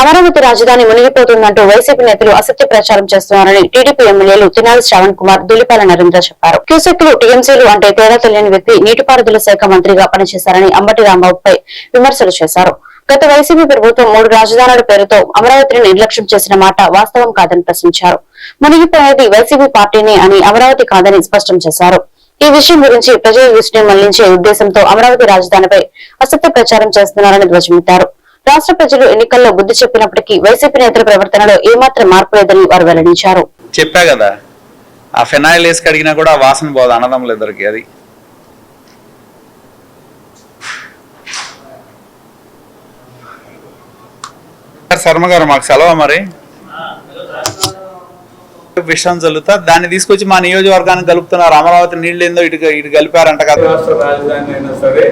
అమరావతి రాజధాని మునిగిపోతుందంటూ వైసీపీ నేతలు అసత్య ప్రచారం చేస్తున్నారని టీడీపీ ఎమ్మెల్యేలు తినాలి శ్రావణ్ కుమార్ దులిపాల నరేంద్ర చెప్పారు. క్యూసెక్లు టీఎంసీలు అంటే తేడా తెలియని వ్యక్తి నీటిపారుదల శాఖ మంత్రిగా పనిచేశారని అంబటి రాంబాబుపై విమర్శలు చేశారు. గత వైసీపీ ప్రభుత్వం మూడు రాజధానుల పేరుతో అమరావతిని నిర్లక్ష్యం చేసిన మాట వాస్తవం కాదని ప్రశ్నించారు. మునిగిపోయేది వైసీపీ పార్టీనే అని అమరావతి కాదని స్పష్టం చేశారు. ఈ విషయం గురించి ప్రజల దృష్టిని మళ్ళించే ఉద్దేశంతో అమరావతి రాజధానిపై అసత్య ప్రచారం చేస్తున్నారని ధ్వజమెత్తారు. రాష్ట్ర ప్రజలు ఎన్నికల్లో బుద్ధి చెప్పినప్పటికీ వైసీపీ నేతల ప్రవర్తనలో ఏమాత్రం మార్పు లేదని వారు వెల్లడించారు. చెప్పా కదా ఆ ఫినాయిల్ వేసి కడిగినా కూడా ఆ వాసన పోదు అన్నదమ్ములు ఇద్దరికి అది. శర్మ గారు మాకు సెలవు మరి? విషయం చల్లుతా దాన్ని తీసుకొచ్చి మా నియోజకవర్గానికి కలుపుతున్నారు. అమరావతి నీళ్ళు ఏందో ఇటు ఇటు కలిపారంట కదా. రాష్ట్ర రాజధాని అయినా సరే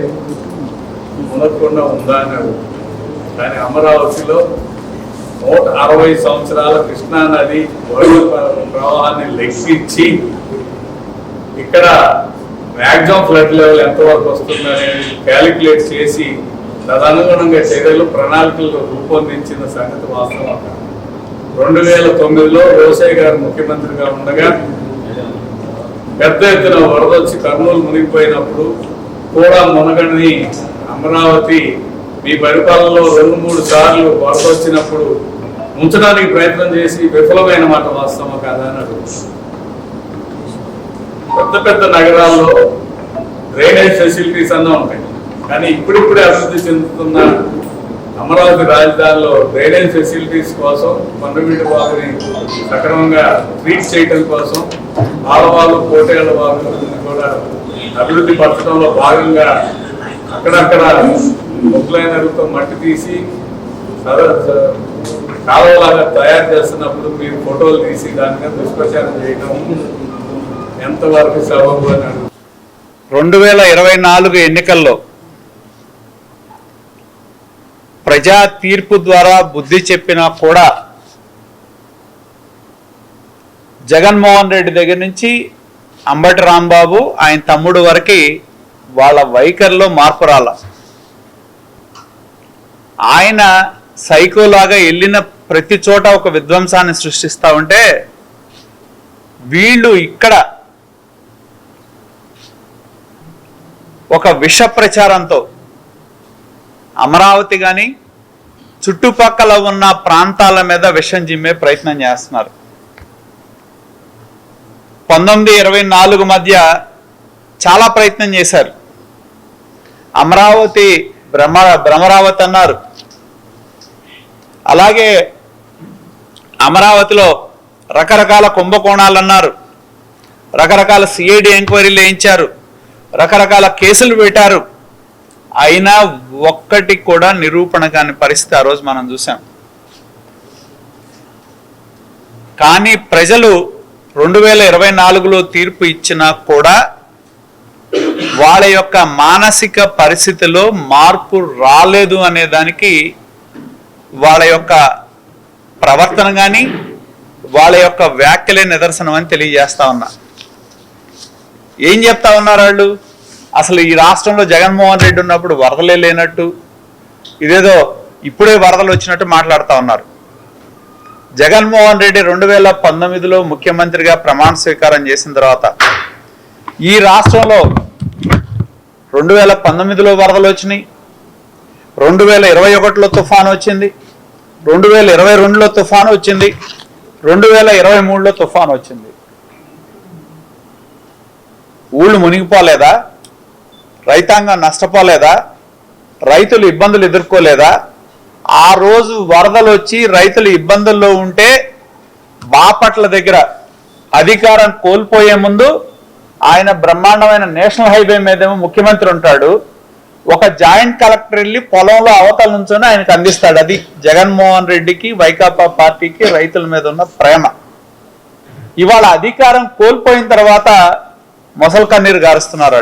మునగకుండా ఉందా అని దాని కానీ అమరావతిలో నూట అరవై సంవత్సరాల కృష్ణా నది ప్రవాహాన్ని లెక్కించి ఇక్కడ మ్యాక్సిమం ఫ్లడ్ లెవెల్ ఎంతవరకు వస్తుందనేది క్యాలిక్యులేట్ చేసి తదనుగుణంగా చర్యలు ప్రణాళికలు రూపొందించిన సంగతి వాస్తవం రెండు వేల తొమ్మిదిలో రోసయ్య గారు ముఖ్యమంత్రిగా ఉండగా పెద్ద ఎత్తున వరదొచ్చి కర్నూలు మునిగిపోయినప్పుడు కూడా మునగడిని అమరావతి మీ పరిపాలనలో రెండు మూడు సార్లు వరద వచ్చినప్పుడు ఉంచడానికి ప్రయత్నం చేసి విఫలమైన మాట వాస్తవం కాదా అని అడుగుతున్నాను. పెద్ద పెద్ద నగరాల్లో డ్రైనేజ్ ఫెసిలిటీస్ అన్నా ఉంటాయి కానీ ఇప్పుడిప్పుడే అభివృద్ధి చెందుతున్న అమరావతి రాజధానిలో డ్రైనేజ్ ఫెసిలిటీస్ కోసం మండవీటి వాగుని సక్రమంగా ట్రీట్ చేయటం కోసం ఆలవాళ్ళు కోటేళ్ళ వారు కూడా అభివృద్ధి పరచడంలో భాగంగా అక్కడక్కడ ముగ్గులైనతో మట్టి తీసి కాలువలాగా తయారు చేస్తున్నప్పుడు మీరు ఫోటోలు తీసి దాని మీద దుష్ప్రచారం చేయడం ఎంతవరకు సబబు అని రెండు వేల ఇరవై నాలుగు ఎన్నికల్లో ప్రజా తీర్పు ద్వారా బుద్ధి చెప్పినా కూడా జగన్మోహన్ రెడ్డి దగ్గర నుంచి అంబటి రాంబాబు ఆయన తమ్ముడు వరకు వాళ్ళ వైఖరిలో మార్పు రాలా. ఆయన సైకోలాగా వెళ్ళిన ప్రతి చోట ఒక విధ్వంసాన్ని సృష్టిస్తా ఉంటే వీళ్ళు ఇక్కడ ఒక విష ప్రచారంతో అమరావతి కానీ చుట్టుపక్కల ఉన్న ప్రాంతాల మీద విషం జిమ్మే ప్రయత్నం చేస్తున్నారు. పంతొమ్మిది ఇరవై నాలుగు మధ్య చాలా ప్రయత్నం చేశారు. అమరావతి భ్రమ భ్రమరావతి అన్నారు. అలాగే అమరావతిలో రకరకాల కుంభకోణాలు అన్నారు రకరకాల సిఐడి ఎంక్వైరీలు వేయించారు. రకరకాల కేసులు పెట్టారు. అయినా ఒక్కటి కూడా నిరూపణ కాని పరిస్థితి ఆ రోజు మనం చూసాం. కానీ ప్రజలు రెండు వేల ఇరవై నాలుగులో తీర్పు ఇచ్చినా కూడా వాళ్ళ యొక్క మానసిక పరిస్థితిలో మార్పు రాలేదు అనే దానికి వాళ్ళ యొక్క ప్రవర్తన కానీ వాళ్ళ యొక్క వ్యాఖ్యలే నిదర్శనం అని తెలియజేస్తా ఉన్నా. ఏం చెప్తా ఉన్నారు వాళ్ళు? అసలు ఈ రాష్ట్రంలో జగన్మోహన్ రెడ్డి ఉన్నప్పుడు వరదలే లేనట్టు ఇదేదో ఇప్పుడే వరదలు వచ్చినట్టు మాట్లాడుతూ ఉన్నారు. జగన్మోహన్ రెడ్డి రెండు వేల పంతొమ్మిదిలో ముఖ్యమంత్రిగా ప్రమాణ స్వీకారం చేసిన తర్వాత ఈ రాష్ట్రంలో రెండు వేల పంతొమ్మిదిలో వరదలు వచ్చినాయి రెండు వేల ఇరవై ఒకటిలో తుఫాను వచ్చింది. రెండు వేల ఇరవై రెండులో తుఫాను వచ్చింది. రెండు వేల ఇరవై మూడులో తుఫాను వచ్చింది. ఊళ్ళు మునిగిపోలేదా? రైతాంగం నష్టపోలేదా? రైతులు ఇబ్బందులు ఎదుర్కోలేదా? ఆ రోజు వరదలు వచ్చి రైతులు ఇబ్బందుల్లో ఉంటే బాపట్ల దగ్గర అధికారం కోల్పోయే ముందు ఆయన బ్రహ్మాండమైన నేషనల్ హైవే మీదేమో ముఖ్యమంత్రి ఉంటాడు. ఒక జాయింట్ కలెక్టర్ వెళ్ళి పొలంలో అవతల నుంచొని ఆయనకు అందిస్తాడు. అది జగన్మోహన్ రెడ్డికి వైకాపా పార్టీకి రైతుల మీద ఉన్న ప్రేమ. ఇవాళ అధికారం కోల్పోయిన తర్వాత మొసలు కన్నీరు గారుస్తున్నారు